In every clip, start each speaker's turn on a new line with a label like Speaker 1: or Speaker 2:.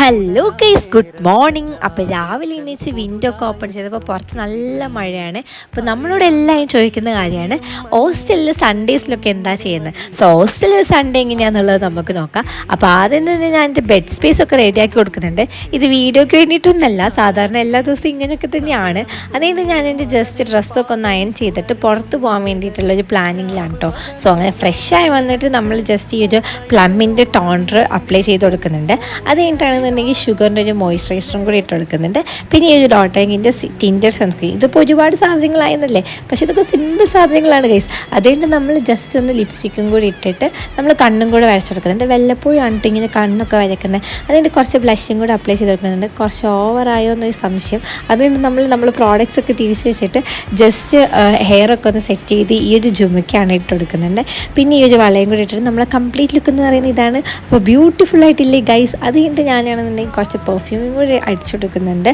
Speaker 1: Hello case good morning അപ്പോൾ രാവിലെ എണീച്ച് വിൻഡോ ഒക്കെ ഓപ്പൺ ചെയ്തപ്പോൾ പുറത്ത് നല്ല മഴയാണ്. അപ്പോൾ നമ്മളോട് എല്ലാവരും ചോദിക്കുന്ന കാര്യമാണ് ഹോസ്റ്റലിൽ സൺഡേസിലൊക്കെ എന്താ ചെയ്യുന്നത്? സോ ഹോസ്റ്റലിൽ സൺഡേ എങ്ങനെയാണെന്നുള്ളത് നമുക്ക് നോക്കാം. അപ്പോൾ ആദ്യം തന്നെ ഞാൻ എന്റെ ബെഡ് സ്പേസ് ഒക്കെ റെഡിയാക്കി കൊടുക്കുന്നുണ്ട്. ഇത് വീഡിയോയ്ക്ക് വേണ്ടിയിട്ടൊന്നല്ല സാധാരണ എല്ലാ ദിവസവും ഇങ്ങനെയൊക്കെ തന്നെയാണ്. അതായത് ഞാൻ എന്റെ ജസ്റ്റ് ഡ്രസ്സൊക്കെ ഒന്ന് അയൺ ചെയ്തിട്ട് പുറത്ത് പോകാൻ വേണ്ടിയിട്ടുള്ളൊരു പ്ലാനിങ്ങിലാണ് കേട്ടോ സോ അങ്ങനെ ഫ്രഷായി വന്നിട്ട് നമ്മൾ ജസ്റ്റ് ഈ ഒരു പ്ലമ്മിന്റെ ടോണർ അപ്ലൈ ചെയ്ത് കൊടുക്കുന്നുണ്ട്. അത് കഴിഞ്ഞിട്ടാണെന്നുണ്ടെങ്കിൽ ഷുഗറിന്റെ ഒരു മോയ്സ്ചറൈസറും കൂടി ഇട്ട് കൊടുക്കുന്നുണ്ട് പിന്നെ ഈ ഒരു ഡോട്ടാങ്കിന്റെ ടിൻഡർ സൺസ്ക്രീൻ. ഇതിപ്പോൾ ഒരുപാട് സാധനങ്ങളായെന്നല്ലേ? പക്ഷെ ഇതൊക്കെ സിമ്പിൾ സാധനങ്ങളാണ് ഗൈസ് അതുകൊണ്ട് നമ്മൾ ജസ്റ്റ് ഒന്ന് ലിപ്സ്റ്റിക്കും കൂടി ഇട്ടിട്ട് നമ്മൾ കണ്ണും കൂടെ വരച്ചെടുക്കുന്നുണ്ട്. വല്ലപ്പോഴും ആണ് ഇങ്ങനെ കണ്ണൊക്കെ വരയ്ക്കുന്നത്. അതിന്റെ കുറച്ച് ബ്ലഷും കൂടെ അപ്ലൈ ചെയ്ത് കൊടുക്കുന്നുണ്ട്. കുറച്ച് ഓവറായോ എന്നൊരു സംശയം. അതുകൊണ്ട് നമ്മൾ നമ്മൾ പ്രോഡക്റ്റ്സ് ഒക്കെ തിരിച്ച് വെച്ചിട്ട് ജസ്റ്റ് ഹെയർ ഒക്കെ ഒന്ന് സെറ്റ് ചെയ്ത് ഈ ഒരു ജുമയ്ക്കാണ് ഇട്ട് കൊടുക്കുന്നുണ്ട് പിന്നെ ഈ ഒരു വളയും കൂടി ഇട്ടിട്ട് നമ്മളെ കംപ്ലീറ്റ് ലുക്ക് എന്ന് പറയുന്നത് ഇതാണ്. അപ്പോൾ ബ്യൂട്ടിഫുൾ ആയിട്ടില്ലേ ഗൈസ് അത് കഴിഞ്ഞിട്ട് ഞാനാണെന്നുണ്ടെങ്കിൽ കുറച്ച് പെർഫ്യൂമും കൂടി അടിച്ചു കൊടുക്കുന്നുണ്ട്.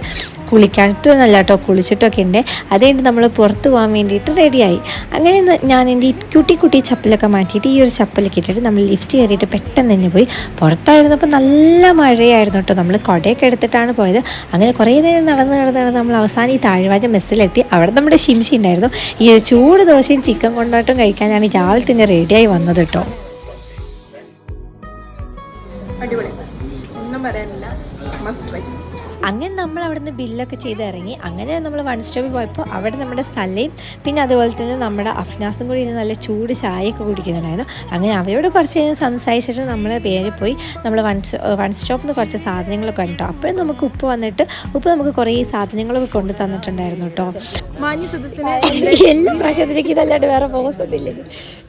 Speaker 1: കുളിക്കാനിട്ടൊന്നല്ല കേട്ടോ കുളിച്ചിട്ടൊക്കെ ഉണ്ട്. അത് കഴിഞ്ഞിട്ട് നമ്മൾ പുറത്ത് പോകാൻ വേണ്ടിയിട്ട് റെഡിയായി അങ്ങനെ ഞാൻ എന്റെ കുട്ടി കുട്ടി ചപ്പലൊക്കെ മാറ്റിയിട്ട് ഈ ഒരു ചപ്പലൊക്കെ ഇട്ടിട്ട് നമ്മൾ ലിഫ്റ്റ് കയറിയിട്ട് പെട്ടെന്ന് തന്നെ പോയി. പുറത്തായിരുന്നപ്പോൾ നല്ല മഴയായിരുന്നു കേട്ടോ. നമ്മൾ കുടയൊക്കെ എടുത്തിട്ടാണ് പോയത്. അങ്ങനെ കുറേ നേരം നടന്ന് നടന്ന് നടന്ന് നമ്മൾ അവസാനം ഈ താഴ്വാജ മെസ്സിലെത്തി. അവിടെ നമ്മുടെ ശിംഷി ഉണ്ടായിരുന്നു. ഈ ചൂട് ദോശയും ചിക്കൻ കൊണ്ടോട്ടും കഴിക്കാനാണ് രാവിലെ തന്നെ റെഡിയായി വന്നത് കേട്ടോ.
Speaker 2: അടിപൊളി. പറയാനില്ല. മസ്റ്റ് ട്രൈ
Speaker 1: അങ്ങനെ നമ്മൾ അവിടുന്ന് ബില്ലൊക്കെ ചെയ്ത് ഇറങ്ങി. അങ്ങനെ നമ്മൾ വൺ സ്റ്റോപ്പിൽ പോയപ്പോൾ അവിടെ നമ്മുടെ സ്ഥലയും പിന്നെ അതുപോലെ തന്നെ നമ്മുടെ അഫ്നാസും കൂടി ഇരുന്ന് നല്ല ചൂട് ചായയൊക്കെ കുടിക്കുന്നുണ്ടായിരുന്നു അങ്ങനെ അവരോട് കുറച്ച് നേരം സംസാരിച്ചിട്ട് നമ്മൾ പേര് പോയി. നമ്മൾ വൺ വൺ സ്റ്റോപ്പിൽ നിന്ന് കുറച്ച് സാധനങ്ങളൊക്കെ കണ്ടു. അപ്പോഴും നമുക്ക് ഉപ്പ് വന്നിട്ട് ഉപ്പ് നമുക്ക് കുറേ സാധനങ്ങളൊക്കെ കൊണ്ട് തന്നിട്ടുണ്ടായിരുന്നു കേട്ടോ.
Speaker 2: അപ്പൊ
Speaker 1: എല്ലാ പ്രാവശ്യത്തിലേക്ക് ഇതല്ലാണ്ട് വേറെ പോകുന്നില്ല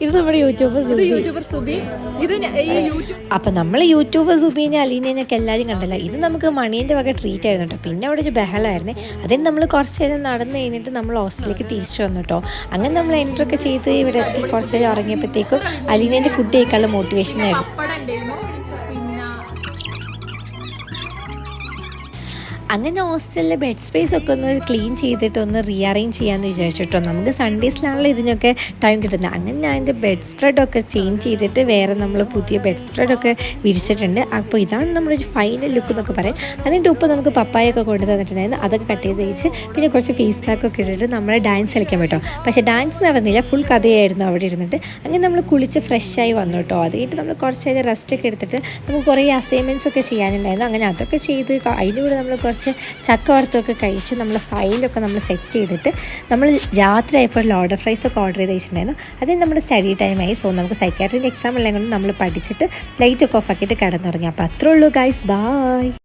Speaker 1: ഇത് നമ്മുടെ യൂട്യൂബ്
Speaker 2: ഇത് യൂട്യൂബർ സുബി. ഇത് ഈ യൂട്യൂബ്
Speaker 1: അപ്പം നമ്മൾ യൂട്യൂബർ സുബീനെ അലീനെ എല്ലാരും കണ്ടല്ലോ. ഇത് നമുക്ക് മണീന്റെ വക ട്രീറ്റ് ആയിരുന്നു കേട്ടോ പിന്നെ അവിടെ ഒരു ബഹളമായിരുന്നു അതിന് നമ്മൾ കുറച്ച് നേരം നടന്ന് കഴിഞ്ഞിട്ട് നമ്മൾ ഹോസ്റ്റലിലേക്ക് തിരിച്ചു വന്നു കേട്ടോ അങ്ങനെ നമ്മൾ എന്റർ ഒക്കെ ചെയ്ത് ഇവിടെ എത്തി കുറച്ച് നേരം ഇറങ്ങിയപ്പോഴത്തേക്കും അലീനേന്റെ ഫുഡ് കഴിക്കാനുള്ള മോട്ടിവേഷൻ ആയിരുന്നു. അങ്ങനെ ഹോസ്റ്റലിലെ ബെഡ് സ്പേസ് ഒക്കെ ഒന്ന് ക്ലീൻ ചെയ്തിട്ട് ഒന്ന് റീഅറേഞ്ച് ചെയ്യാമെന്ന് വിചാരിച്ചിട്ടോ. നമുക്ക് സൺഡേസിലാണല്ലോ ഇതിനൊക്കെ ടൈം കിട്ടുന്നത്. അങ്ങനെ ഞാൻ എന്റെ ബെഡ് സ്പ്രെഡൊക്കെ ചേഞ്ച് ചെയ്തിട്ട് വേറെ നമ്മൾ പുതിയ ബെഡ് സ്പ്രെഡൊക്കെ വിരിച്ചിട്ടുണ്ട്. അപ്പോൾ ഇതാണ് നമ്മുടെ ഒരു ഫൈനൽ ലുക്ക് എന്നൊക്കെ പറയാം. അതിന്റെ ഉപ്പ് നമുക്ക് പപ്പായൊക്കെ കൊണ്ടു തന്നിട്ടുണ്ടായിരുന്നു. അതൊക്കെ കട്ട് ചെയ്ത് വെച്ച് പിന്നെ കുറച്ച് ഫേസ് പാക്കൊക്കെ ഇട്ടിട്ട് നമ്മൾ ഡാൻസ് കളിക്കാൻ പറ്റും പക്ഷേ ഡാൻസ് നടന്നില്ല. ഫുൾ കഥയായിരുന്നു അവിടെ ഇരുന്നിട്ട്. അങ്ങനെ നമ്മൾ കുളിച്ച് ഫ്രഷായി വന്നു കേട്ടോ. അത് കഴിഞ്ഞിട്ട് നമ്മൾ കുറച്ച് നേരം റെസ്റ്റ് ഒക്കെ എടുത്തിട്ട് നമുക്ക് കുറേ അസൈൻമെന്റ്സ് ഒക്കെ ചെയ്യാനുണ്ടായിരുന്നു. അങ്ങനെ അതൊക്കെ ചെയ്ത് അതിന്റെ കൂടെ നമ്മൾ കുറച്ച് ചക്ക വറുത്തൊക്കെ കഴിച്ച് നമ്മൾ ഫയലൊക്കെ നമ്മൾ സെറ്റ് ചെയ്തിട്ട് നമ്മൾ രാത്രി ആയപ്പോൾ ലോഡർ ഫ്രൈസ് ഒക്കെ ഓർഡർ ചെയ്ത് വെച്ചിട്ടുണ്ടായിരുന്നു. അത് നമ്മുടെ സ്റ്റഡി ടൈമായി സോ നമുക്ക് സൈക്കാട്രിന്റെ എക്സാം എല്ലാം കൊണ്ട് നമ്മൾ പഠിച്ചിട്ട് ലൈറ്റ് ഒക്കെ ഓഫ് ആക്കിയിട്ട് കിടന്നുറങ്ങി. അപ്പോൾ അത്രേ ഉള്ളൂ ഗൈസ് ബായ്